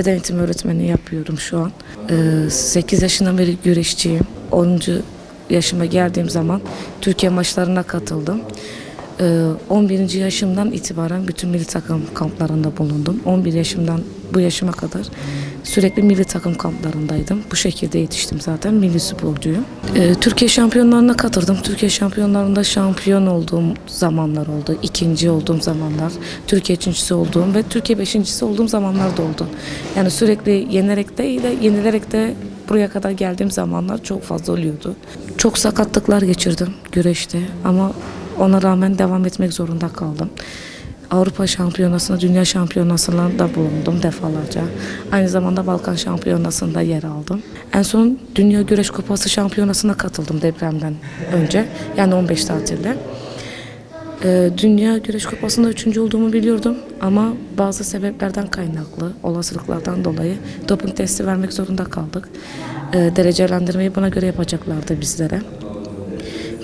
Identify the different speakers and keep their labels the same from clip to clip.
Speaker 1: Beden eğitimi öğretmeni yapıyorum şu an. Ee, 8 yaşından beri güreşçiyim. 10. yaşıma geldiğim zaman Türkiye maçlarına katıldım. Ee, 11. yaşımdan itibaren bütün milli takım kamplarında bulundum. 11 yaşımdan bu yaşıma kadar sürekli milli takım kamplarındaydım. Bu şekilde yetiştim zaten. Milli sporcuyum. Ee, Türkiye şampiyonlarına katıldım. Türkiye şampiyonlarında şampiyon olduğum zamanlar oldu. İkinci olduğum zamanlar, Türkiye üçüncüsü olduğum ve Türkiye beşincisi olduğum zamanlar da oldu. Yani sürekli yenerek değil de yenilerek de buraya kadar geldiğim zamanlar çok fazla oluyordu. Çok sakatlıklar geçirdim güreşte ama ona rağmen devam etmek zorunda kaldım. Avrupa Şampiyonası'na, Dünya Şampiyonası'na da bulundum defalarca. Aynı zamanda Balkan Şampiyonası'nda yer aldım. En son Dünya Güreş Kupası Şampiyonası'na katıldım depremden önce. Yani 15 tatilde. Ee, Dünya Güreş Kupası'nda üçüncü olduğumu biliyordum ama bazı sebeplerden kaynaklı, olasılıklardan dolayı doping testi vermek zorunda kaldık. Ee, derecelendirmeyi buna göre yapacaklardı bizlere.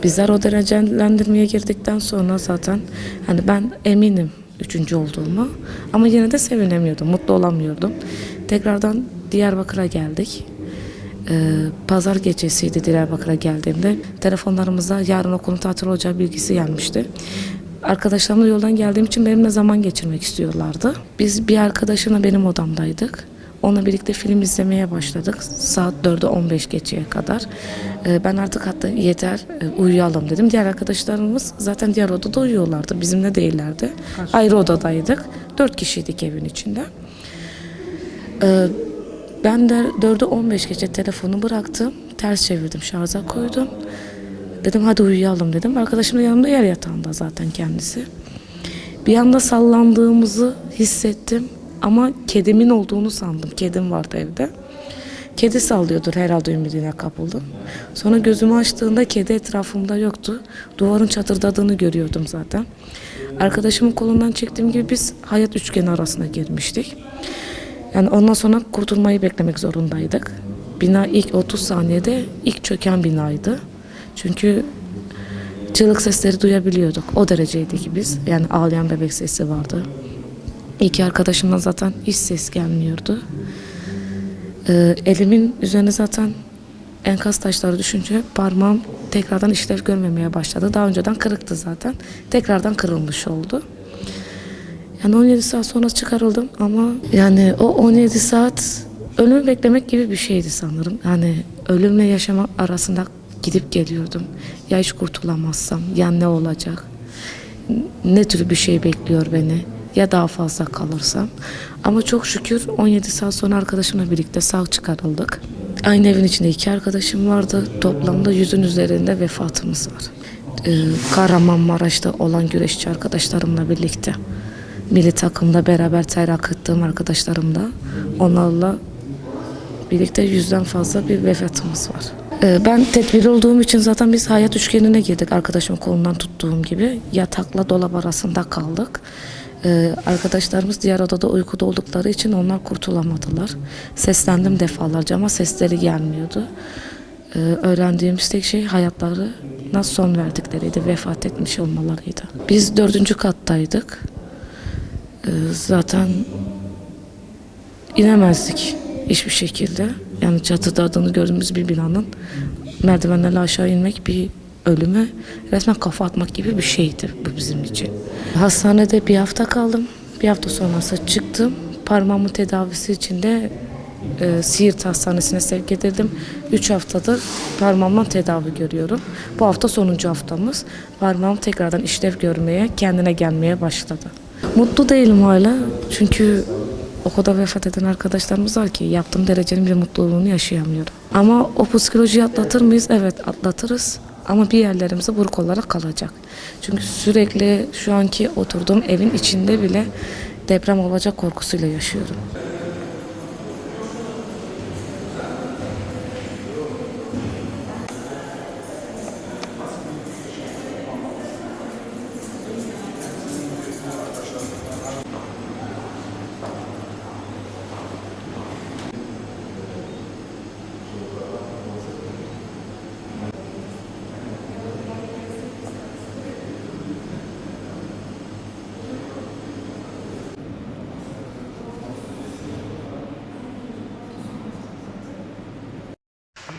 Speaker 1: Bizler o derecelendirmeye girdikten sonra zaten hani ben eminim üçüncü olduğumu ama yine de sevinemiyordum, mutlu olamıyordum. Tekrardan Diyarbakır'a geldik. Ee, pazar gecesiydi Diyarbakır'a geldiğimde. Telefonlarımıza yarın okulun tatil olacağı bilgisi gelmişti. Arkadaşlarımla yoldan geldiğim için benimle zaman geçirmek istiyorlardı. Biz bir arkadaşımla benim odamdaydık. Onunla birlikte film izlemeye başladık. Saat 4'e 15 geçeye kadar. Ee, ben artık hatta yeter e, uyuyalım dedim. Diğer arkadaşlarımız zaten diğer odada uyuyorlardı. Bizimle değillerdi. Ayrı odadaydık. Dört kişiydik evin içinde. Ee, ben de 4'e 15 gece telefonu bıraktım. Ters çevirdim, şarja koydum. Dedim hadi uyuyalım dedim. Arkadaşım da yanımda yer yatağında zaten kendisi. Bir anda sallandığımızı hissettim ama kedimin olduğunu sandım. Kedim vardı evde. Kedi sallıyordur herhalde ümidine kapıldım. Sonra gözümü açtığımda kedi etrafımda yoktu. Duvarın çatırdadığını görüyordum zaten. Arkadaşımın kolundan çektiğim gibi biz hayat üçgeni arasına girmiştik. Yani ondan sonra kurtulmayı beklemek zorundaydık. Bina ilk 30 saniyede ilk çöken binaydı. Çünkü çığlık sesleri duyabiliyorduk. O dereceydi ki biz. Yani ağlayan bebek sesi vardı. İki arkadaşımdan zaten hiç ses gelmiyordu. Ee, elimin üzerine zaten enkaz taşları düşünce parmağım tekrardan işlev görmemeye başladı. Daha önceden kırıktı zaten. Tekrardan kırılmış oldu. Yani 17 saat sonra çıkarıldım ama yani o 17 saat ölümü beklemek gibi bir şeydi sanırım. Yani ölümle yaşama arasında gidip geliyordum. Ya hiç kurtulamazsam ya ne olacak? Ne tür bir şey bekliyor beni? Ya daha fazla kalırsam. Ama çok şükür 17 saat sonra arkadaşımla birlikte sağ çıkarıldık. Aynı evin içinde iki arkadaşım vardı. Toplamda yüzün üzerinde vefatımız var. Ee, Kahramanmaraş'ta olan güreşçi arkadaşlarımla birlikte. Milli takımda beraber ter akıttığım arkadaşlarımla. Onlarla birlikte yüzden fazla bir vefatımız var. Ee, Ben tedbirli olduğum için zaten biz hayat üçgenine girdik arkadaşımın kolundan tuttuğum gibi. Yatakla dolap arasında kaldık. Ee, arkadaşlarımız diğer odada uykuda oldukları için onlar kurtulamadılar. Seslendim defalarca ama sesleri gelmiyordu. Ee, öğrendiğimiz tek şey hayatlarına son verdikleriydi, vefat etmiş olmalarıydı. Biz dördüncü kattaydık. Ee, zaten inemezdik hiçbir şekilde. Yani çatıda adını gördüğümüz bir binanın merdivenlerle aşağı inmek bir ölüme resmen kafa atmak gibi bir şeydi bu bizim için. Hastanede bir hafta kaldım. Bir hafta sonrası çıktım. Parmağımın tedavisi için de e, Siirt Hastanesi'ne sevk edildim. Üç haftadır parmağımdan tedavi görüyorum. Bu hafta sonuncu haftamız. Parmağım tekrardan işlev görmeye, kendine gelmeye başladı. Mutlu değilim hala. Çünkü okulda vefat eden arkadaşlarımız var ki yaptığım derecenin bir mutluluğunu yaşayamıyorum. Ama o psikolojiyi atlatır mıyız? Evet atlatırız. Ama bir yerlerimize buruk olarak kalacak. Çünkü sürekli şu anki oturduğum evin içinde bile deprem olacak korkusuyla yaşıyorum.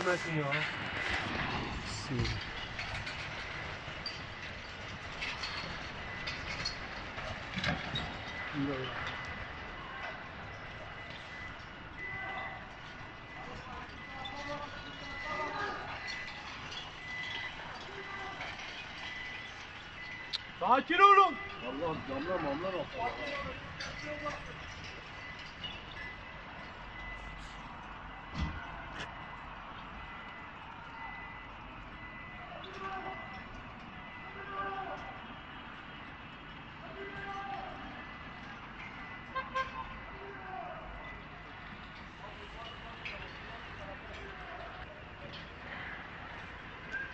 Speaker 2: Bilmesin ya. Sakin olun. Allah damla mamla bak.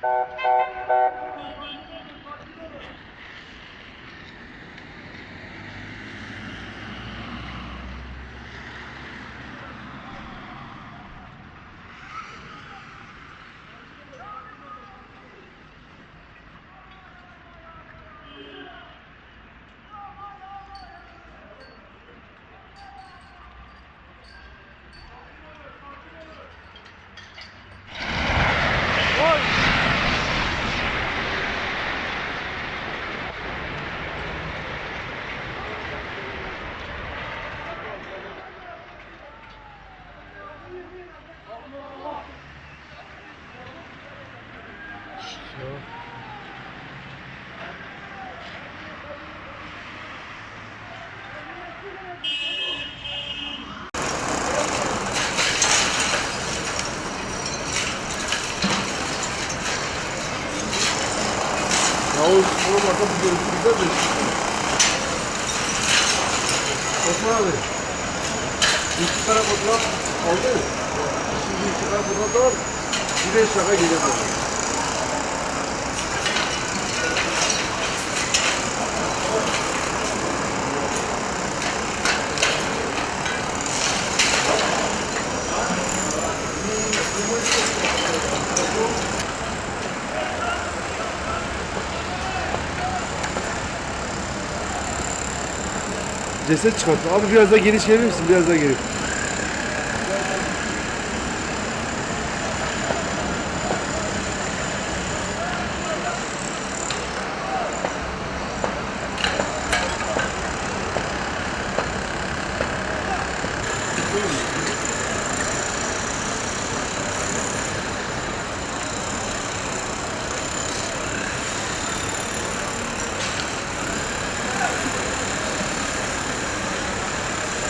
Speaker 2: Thank you. O oğlum arka bir görüntü güzel de. Osman abi. İki tane fotoğraf aldı. Şimdi iki tane fotoğraf da var. Bir de şaka geliyor. Ceset çıkarttı. Abi biraz daha geniş gelir misin? Biraz daha geri.